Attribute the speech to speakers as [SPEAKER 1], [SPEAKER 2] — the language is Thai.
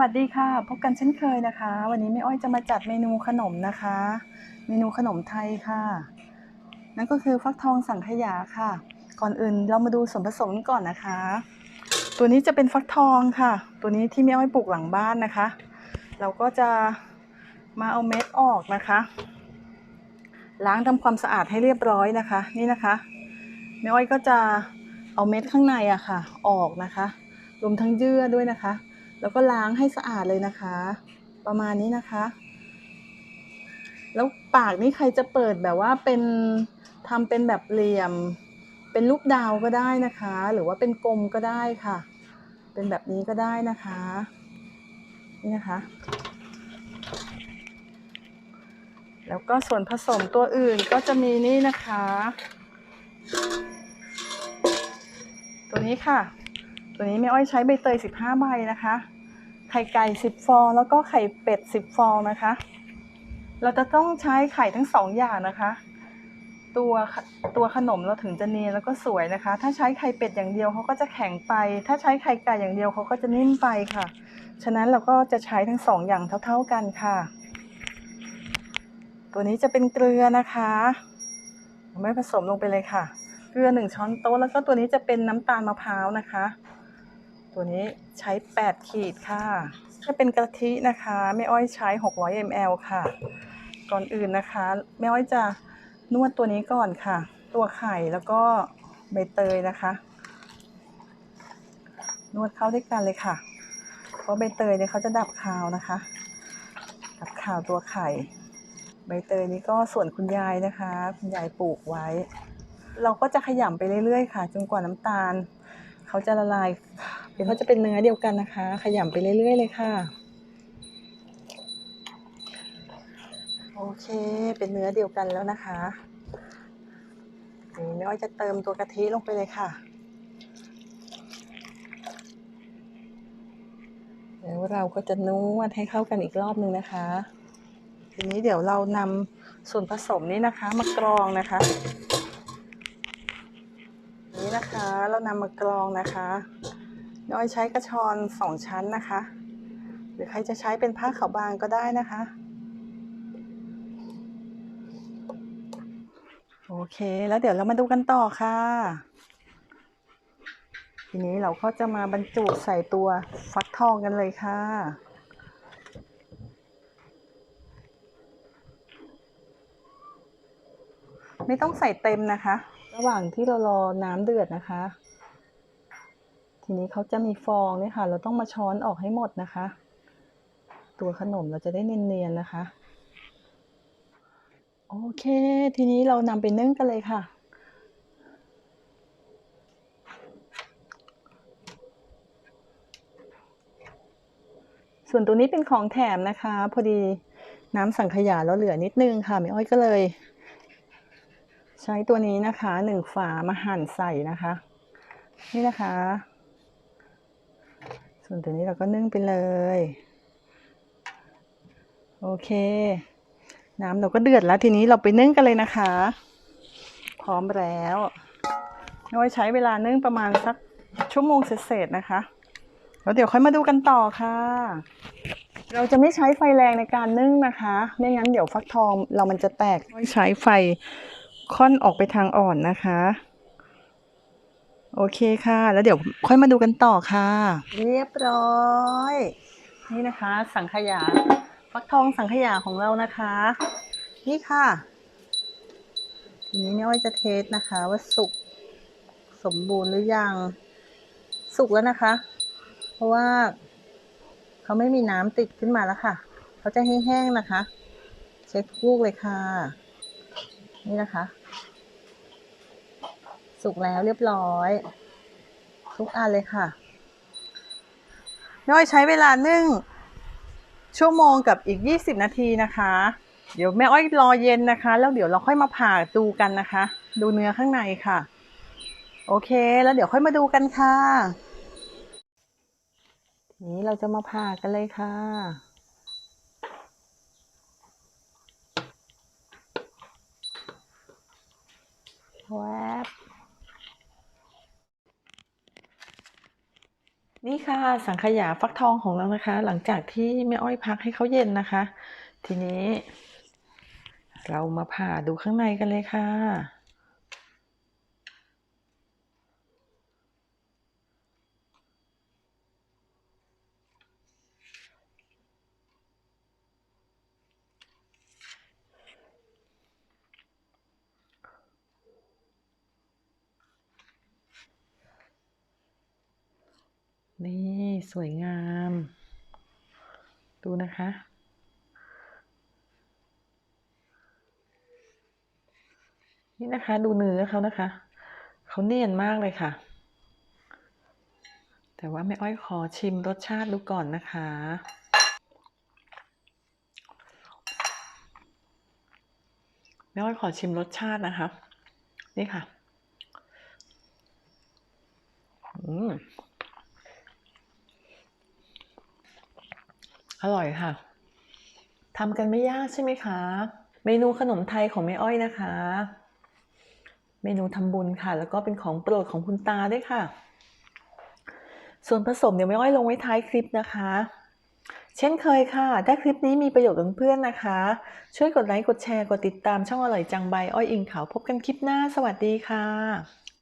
[SPEAKER 1] วัสดีค่ะ พบกันเช่นเคยนะคะ วันนี้แม่อ้อยจะมาจัดเมนูขนมนะคะ เมนูขนมไทยค่ะ นั่นก็คือฟักทองสังขยาค่ะ ก่อนอื่นเรามาดูส่วนผสมก่อนนะคะ ตัวนี้จะเป็นฟักทองค่ะ ตัวนี้ที่แม่อ้อยปลูกหลังบ้านนะคะ เราก็จะมาเอาเม็ดออกนะคะ ล้างทำความสะอาดให้เรียบร้อยนะคะ นี่นะคะแม่อ้อยก็จะเอาเม็ดข้างในอะค่ะ ออกนะคะ รวมทั้งเยื่อด้วยนะคะ แล้วก็ล้างให้สะอาดเลยนะคะ ประมาณนี้นะคะ แล้วปากนี่ใครจะเปิดแบบว่าเป็นทำเป็นแบบเหลี่ยม เป็นรูปดาวก็ได้นะคะ หรือว่าเป็นกลมก็ได้ค่ะ เป็นแบบนี้ก็ได้นะคะ นี่นะคะแล้วก็ส่วนผสมตัวอื่นก็จะมีนี่นะคะ ตัวนี้ค่ะ ตัวนี้แม่อ้อยใช้ใบเตย 15 ใบนะคะ ไข่ไก่10ฟองแล้วก็ไข่เป็ด10ฟองนะคะ เราจะต้องใช้ไข่ทั้งสองอย่างนะคะ ตัวตัวขนมเราถึงจะเนียนแล้วก็สวยนะคะ ถ้าใช้ไข่เป็ดอย่างเดียวเขาก็จะแข็งไป ถ้าใช้ไข่ไก่อย่างเดียวเขาก็จะนิ่มไปค่ะ ฉะนั้นเราก็จะใช้ทั้งสองอย่างเท่า ๆกันค่ะ ตัวนี้จะเป็นเกลือนะคะไม่ผสมลงไปเลยค่ะ เกลือหนึ่งช้อนโต๊ะแล้วก็ตัวนี้จะเป็นน้ำตาลมะพร้าวนะคะ ตัวนี้ใช้ 8 ขีดค่ะ ถ้าเป็นกะทินะคะแม่อ้อยใช้ 600 ml ค่ะ ก่อนอื่นนะคะแม่อ้อยจะนวดตัวนี้ก่อนค่ะ ตัวไข่แล้วก็ใบเตยนะคะ นวดเข้าด้วยกันเลยค่ะ เพราะใบเตยเนี่ยเขาจะดับคาวนะคะ ดับคาวตัวไข่ ใบเตยนี้ก็ส่วนคุณยายนะคะ คุณยายปลูกไว้ เราก็จะขยำไปเรื่อยๆ ค่ะ จนกว่าน้ำตาล เขาจะละลาย เดี๋ยวเขาจะเป็นเนื้อเดียวกันนะคะ ขยำไปเรื่อย ๆ เลยค่ะ โอเค เป็นเนื้อเดียวกันแล้วนะคะนี่แม่อ้อยจะเติมตัวกะทิลงไปเลยค่ะแล้วเราก็จะนวดให้เข้ากันอีกรอบหนึ่งนะคะ ทีนี้เดี๋ยวเรานำส่วนผสมนี้นะคะ มากรองนะคะ นี้นะคะเรานำมากรองนะคะ น้อยใช้กระชอนสองชั้นนะคะ หรือใครจะใช้เป็นผ้าขาวบางก็ได้นะคะ โอเค แล้วเดี๋ยวเรามาดูกันต่อค่ะ ทีนี้เราก็จะมาบรรจุใส่ตัวฟักทองกันเลยค่ะไม่ต้องใส่เต็มนะคะ ระหว่างที่เรารอน้ำเดือดนะคะ ทีนี้เขาจะมีฟองเนี่ยค่ะ เราต้องมาช้อนออกให้หมดนะคะ ตัวขนมเราจะได้เนียนๆนะคะ โอเค ทีนี้เรานำไปนึ่งกันเลยค่ะส่วนตัวนี้เป็นของแถมนะคะ พอดีน้ำสังขยาเราเหลือนิดนึงค่ะแม่อ้อยก็เลย ใช้ตัวนี้นะคะหนึ่งฝามาหั่นใส่นะคะ นี่นะคะ ส่วนตัวนี้เราก็นึ่งไปเลย โอเค น้ำเราก็เดือดแล้วทีนี้เราไปนึ่งกันเลยนะคะ พร้อมแล้วน้อยใช้เวลานึ่งประมาณสักชั่วโมงเศษๆนะคะแล้วเดี๋ยวค่อยมาดูกันต่อค่ะ เราจะไม่ใช้ไฟแรงในการนึ่งนะคะ ไม่งั้นเดี๋ยวฟักทองเรามันจะแตกต้องใช้ไฟค่อนออกไปทางอ่อนนะคะ โอเคค่ะ แล้วเดี๋ยวค่อยมาดูกันต่อค่ะ เรียบร้อย นี่นะคะ สังขยาฟักทองสังขยาของเรานะคะ นี่ค่ะทีนี้เนี่ยอ้อยจะเทสนะคะ ว่าสุกสมบูรณ์หรือยัง สุกแล้วนะคะ เพราะว่าเขาไม่มีน้ำติดขึ้นมาแล้วค่ะ เขาจะแห้งๆนะคะ เช็ดลูกเลยค่ะ นี่นะคะ สุกแล้วเรียบร้อย ทุกอันเลยค่ะ น้อยใช้เวลานึ่ง ชั่วโมงกับอีก 20 นาทีนะคะ เดี๋ยวแม่อ้อยรอเย็นนะคะ แล้วเดี๋ยวเราค่อยมาผ่าดูกันนะคะ ดูเนื้อข้างในค่ะ โอเค แล้วเดี๋ยวค่อยมาดูกันค่ะทีนี้เราจะมาผ่ากันเลยค่ะ แวบ นี่ค่ะสังขยาฟักทองของเรานะคะ หลังจากที่แม่อ้อยพักให้เขาเย็นนะคะ ทีนี้ เรามาผ่าดูข้างในกันเลยค่ะ นี่สวยงาม ดูนะคะ นี่นะคะดูเนื้อเขานะคะ เขาเนียนมากเลยค่ะ แต่ว่าแม่อ้อยขอชิมรสชาติดูก่อนนะคะแม่อ้อยขอชิมรสชาตินะคะ นี่ค่ะ อืม อร่อยค่ะทำกันไม่ยากใช่ไหมคะ เมนูขนมไทยของแม่อ้อยนะคะ เมนูทำบุญค่ะ แล้วก็เป็นของโปรดของคุณตาด้วยค่ะ ส่วนผสมเดี๋ยวแม่อ้อยลงไว้ท้ายคลิปนะคะ เช่นเคยค่ะ ถ้าคลิปนี้มีประโยชน์กับเพื่อนนะคะ ช่วยกดไลค์ กดแชร์ กดติดตามช่องอร่อยจังใบอ้อยอิงเขาวพบกันคลิปหน้า สวัสดีค่ะ